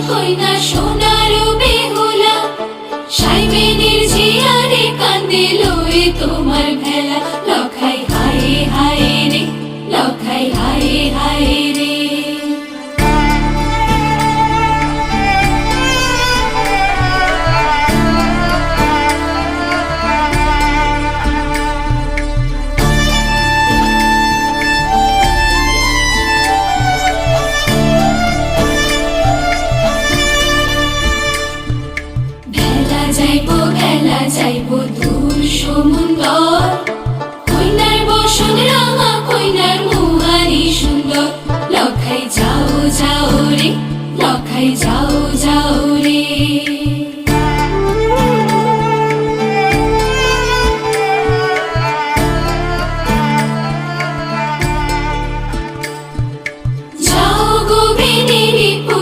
কইনা সোনার বেহুলা সাইবেনের জিয়ারে কান্দে লয়ে তোমার যাইবো দূর সমুন্দর। কইনার বসন রামা কইনার মুহারি সুন্দর। লখাই যাও যাও রে, লখাই যাও।